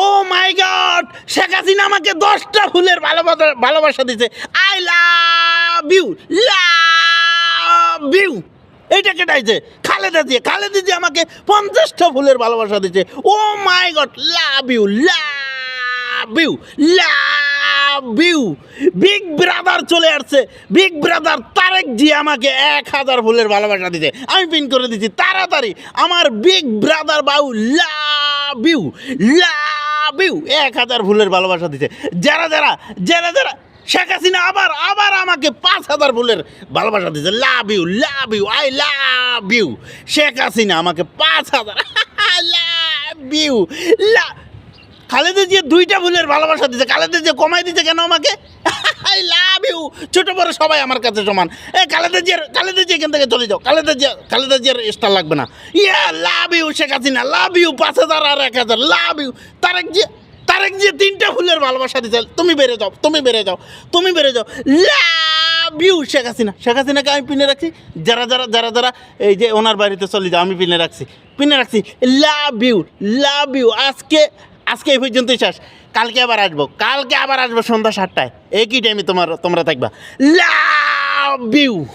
O my god, Sheikh Hasina আমাকে দশটা ফুলের ভালোবাসা ভালোবাসা দিছে I love you love you. এইটা কেটাইছে খালেদা দিয়ে খালেদা দিয়ে আমাকে পঞ্চাশটা ফুলের ভালোবাসা দিচ্ছে ও my god, love you love you love you. Big brother চলে আসছে। বিগ ব্রাদার তারেক জি আমাকে এক হাজার ফুলের ভালোবাসা দিতে আমি পিন করে দিচ্ছি, তাড়াতাড়ি। আমার বিগ ব্রাদার বাউ লাভ ইউ লাভ ইউ এক হাজার ফুলের ভালোবাসা দিতে যারা যারা যারা যারা, শেখ হাসিনা আবার আবার আমাকে পাঁচ হাজার ফুলের ভালোবাসা দিচ্ছে love you love you I love you Sheikh Hasina আমাকে পাঁচ হাজার। লাভ ইউ লা খালেদা জিয়া দুইটা ফুলের ভালোবাসা দিচ্ছে খালেদা যে কমাই দিচ্ছে কেন আমাকে? লাভ ছোট বড় সবাই আমার কাছে সমান। এ, খালেদা জিয়ার খালেদা জিয়া এখান থেকে চলে যাও। খালেদা জিয়া খালেদা জিয়ার স্টার লাগবে না। Yeah love you Sheikh Hasina. Love you পাঁচ হাজার আর এক হাজার। লাভ ইউ তারেক জিয়া তারেক জিয়া তিনটা ফুলের ভালোবাসা দিতে তুমি বেড়ে যাও, তুমি বেড়ে যাও, তুমি বেড়ে যাও। Love you Sheikh Hasina. Sheikh হাসিনাকে আমি পিনে রাখছি। যারা যারা যারা যারা এই যে ওনার বাড়িতে চলে যাও, আমি পিনে রাখছি। পিনে রাখছি। লাভ ইউ লাভ ইউ আজকে আজকে এই পর্যন্তই শেষ। কালকে আবার আসব। কালকে আবার আসব সন্ধ্যা সাতটায়। একই টাইমে তোমার তোমরা থাকবা। Love you